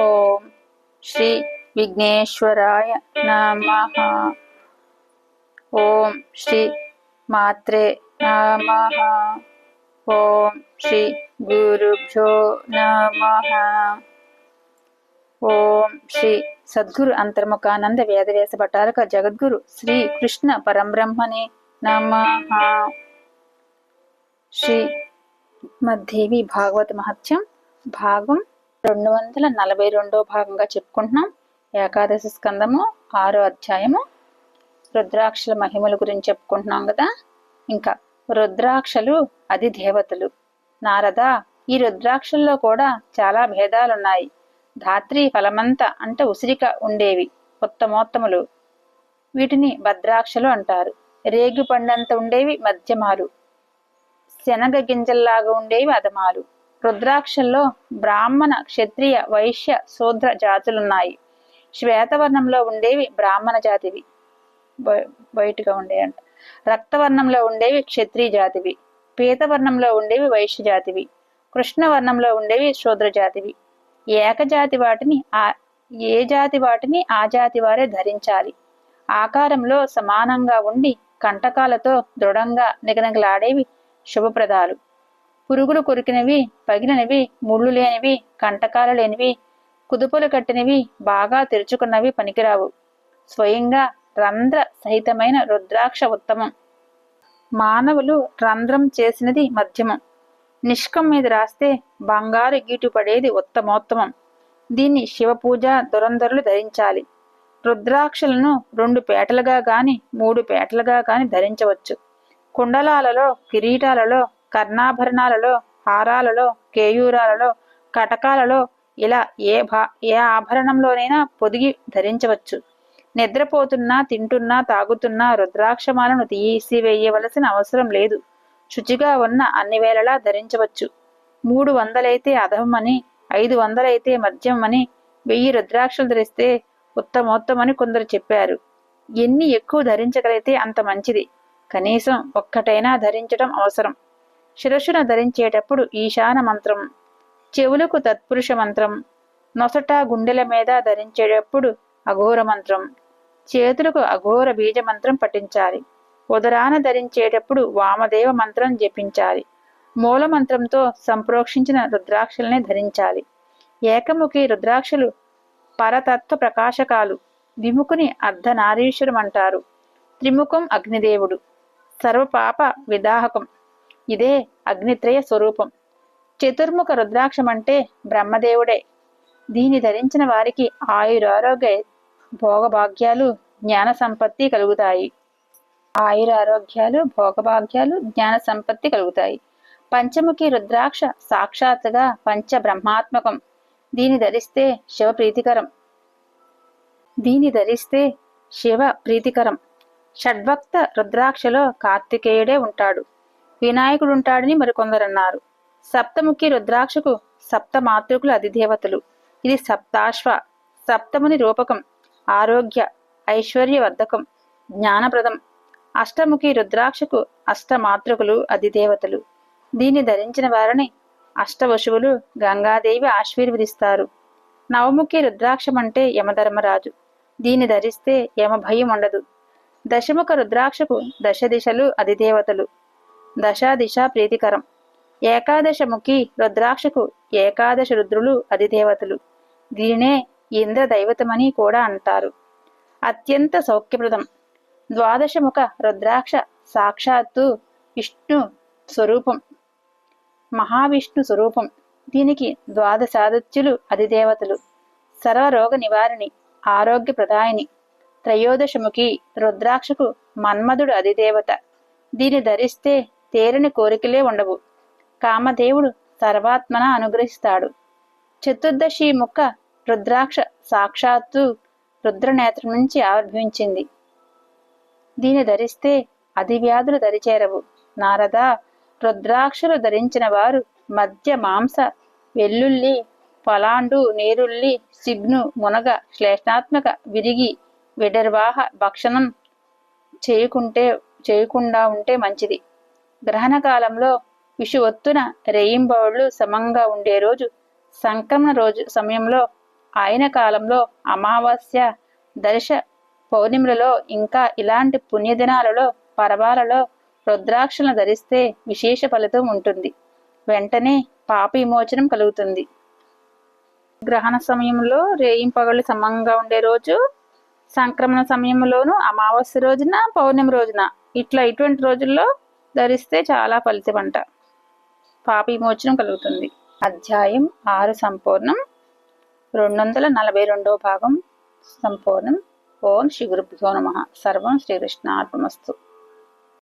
ఓం శ్రీ విఘ్నేశ్వరాయ నమ. ఓం శ్రీ మాత్రే నమ. ఓం శ్రీ గురుభ్యో నమ. ఓం శ్రీ సద్గురు అంతర్ముఖానంద వేదవ్యాస భటాలక జగద్గురు శ్రీ కృష్ణ పరంబ్రహ్మణే నమ. శ్రీ మధ్దేవి భాగవత మహత్యం భాగం రెండు వందల నలభై రెండో భాగంగా చెప్పుకుంటున్నాం. ఏకాదశి స్కందము ఆరో అధ్యాయము. రుద్రాక్షల మహిమల గురించి చెప్పుకుంటున్నాం కదా. ఇంకా రుద్రాక్షలు అది దేవతలు. నారద ఈ రుద్రాక్షల్లో కూడా చాలా భేదాలున్నాయి. ధాత్రి ఫలమంత అంటే ఉసిరిక ఉండేవి ఉత్తమోత్తములు. వీటిని భద్రాక్షలు అంటారు. రేగు పండంత ఉండేవి మధ్యమాలు. శనగ గింజల్లాగా ఉండేవి అదమాలు రుద్రాక్షల్లో బ్రాహ్మణ క్షత్రియ వైశ్య శూద్ర జాతులున్నాయి. శ్వేతవర్ణంలో ఉండేవి బ్రాహ్మణ జాతివి. బయటగా ఉండేవి రక్తవర్ణంలో ఉండేవి క్షత్రియ జాతివి. పీతవర్ణంలో ఉండేవి వైశ్య జాతివి. కృష్ణవర్ణంలో ఉండేవి శూద్ర జాతివి. ఏకజాతి వాటిని ఆ ఏ జాతి వాటిని ఆ జాతి వారే ధరించాలి. ఆకారంలో సమానంగా ఉండి కంటకాలతో దృఢంగా నిగనగలాడేవి శుభప్రదాలు. పురుగులు కొరికినవి పగిలినవి ముళ్ళు లేనివి కంటకాలు లేనివి కుదుపులు కట్టినవి బాగా తెరుచుకున్నవి పనికిరావు. స్వయంగా రంధ్ర సహితమైన రుద్రాక్ష ఉత్తమం. మానవులు రంధ్రం చేసినది మధ్యమం. నిష్కం మీద రాస్తే బంగారు గీటు పడేది ఉత్తమోత్తమం. దీన్ని శివపూజ దురంధరులు ధరించాలి. రుద్రాక్షలను రెండు పేటలుగా గాని మూడు పేటలుగా గాని ధరించవచ్చు. కుండలాలలో కిరీటాలలో కర్ణాభరణాలలో హారాలలో కేయూరాలలో కటకాలలో ఇలా ఏ భా ఏ ఆభరణంలోనైనా పొదిగి ధరించవచ్చు. నిద్రపోతున్నా తింటున్నా తాగుతున్నా రుద్రాక్షమాలను తీసివేయవలసిన అవసరం లేదు. శుచిగా ఉన్న అన్ని వేళలా ధరించవచ్చు. మూడు వందలైతే అధమని ఐదు వందలైతే మద్యమని వెయ్యి రుద్రాక్షలు ధరిస్తే ఉత్తమోత్తమని కొందరు చెప్పారు. ఎన్ని ఎక్కువ ధరించగలిగితే అంత మంచిది. కనీసం ఒక్కటైనా ధరించడం అవసరం. శిరస్సున ధరించేటప్పుడు ఈశాన మంత్రం చెవులకు తత్పురుష మంత్రం నొసట గుండెల మీద ధరించేటప్పుడు అఘోర మంత్రం చేతులకు అఘోర బీజ మంత్రం పఠించాలి. ఉదరాన ధరించేటప్పుడు వామదేవ మంత్రం జపించాలి. మూల మంత్రంతో సంప్రోక్షించిన రుద్రాక్షల్ని ధరించాలి. ఏకముఖి రుద్రాక్షలు పరతత్వ ప్రకాశకాలు విముఖుని అర్ధనారీశ్వరం అంటారు త్రిముఖం అగ్నిదేవుడు సర్వపాప విదాహకం. ఇదే అగ్నిత్రయ స్వరూపం. చతుర్ముఖ రుద్రాక్షమంటే బ్రహ్మదేవుడే. దీని ధరించిన వారికి ఆయురారోగ్య భోగభాగ్యాలు జ్ఞాన సంపత్తి కలుగుతాయి. ఆయురారోగ్యాలు భోగభాగ్యాలు జ్ఞాన సంపత్తి కలుగుతాయి. పంచముఖి రుద్రాక్ష సాక్షాత్తుగా పంచ బ్రహ్మాత్మకం దీని ధరిస్తే శివ ప్రీతికరం దీని ధరిస్తే శివ ప్రీతికరం షడ్భక్త రుద్రాక్షలో కార్తికేయుడే ఉంటాడు. వినాయకుడు ఉంటాడని మరికొందరన్నారు. సప్తముఖి రుద్రాక్షకు సప్త మాతృకులు అధిదేవతలు. ఇది సప్తాశ్వ సప్తముని రూపకం ఆరోగ్య ఐశ్వర్యవర్ధకం జ్ఞానప్రదం. అష్టముఖి రుద్రాక్షకు అష్టమాతృకులు అధిదేవతలు. దీన్ని ధరించిన వారిని అష్టవశువులు గంగాదేవి ఆశీర్వదిస్తారు. నవముఖి రుద్రాక్షం అంటే యమధర్మరాజు. దీన్ని ధరిస్తే యమ భయం ఉండదు. దశముఖ రుద్రాక్షకు దశ దిశలు అధిదేవతలు. దశాదిశ ప్రీతికరం. ఏకాదశముఖి రుద్రాక్షకు ఏకాదశ రుద్రులు అధిదేవతలు. దీనినే ఇంద్ర దైవతమని కూడా అంటారు. అత్యంత సౌఖ్యప్రదం. ద్వాదశముఖ రుద్రాక్ష సాక్షాత్తు విష్ణు స్వరూపం. మహావిష్ణు స్వరూపం. దీనికి ద్వాదశాదత్యులు అధిదేవతలు. సర్వరోగ నివారిణి ఆరోగ్య ప్రదాయిని త్రయోదశముఖి రుద్రాక్షకు మన్మధుడు అధిదేవత. దీని ధరిస్తే తేరని కోరికలే ఉండవు. కామదేవుడు సర్వాత్మన అనుగ్రహిస్తాడు. చతుర్దశి ముక్క రుద్రాక్ష సాక్షాత్తు రుద్రనేత్రం నుంచి ఆవిర్భవించింది. దీని ధరిస్తే అధివ్యాధులు దరిచేరవు. నారద రుద్రాక్షలు ధరించిన వారు మధ్య మాంస వెల్లుల్లి పలాండు నేరుల్లి సిగ్ను మునగ శ్లేషణాత్మక విరిగి విడర్వాహ భక్షణం చేయకుంటే చేయకుండా ఉంటే మంచిది. గ్రహణ కాలంలో విషువత్తున రేయింబవళ్ళు సమంగా ఉండే రోజు సంక్రమణ రోజు సమయంలో ఆయన కాలంలో అమావాస్య దర్శ పౌర్ణిమలలో ఇంకా ఇలాంటి పుణ్యదినాలలో పర్వాలలో రుద్రాక్షలను ధరిస్తే విశేష ఫలితం ఉంటుంది. వెంటనే పాప విమోచనం కలుగుతుంది. గ్రహణ సమయంలో రేయింపగళ్ళు సమంగా ఉండే రోజు సంక్రమణ సమయంలోను అమావాస్య రోజున పౌర్ణమి రోజున ఇట్లా ఇటువంటి రోజుల్లో ధరిస్తే చాలా ఫలితం అంట పాప విమోచనం కలుగుతుంది. అధ్యాయం ఆరు సంపూర్ణం. రెండు వందల నలభై రెండవ భాగం సంపూర్ణం. ఓం శ్రీ గురుభ్యో నమ. సర్వం శ్రీకృష్ణ అర్పణమస్తు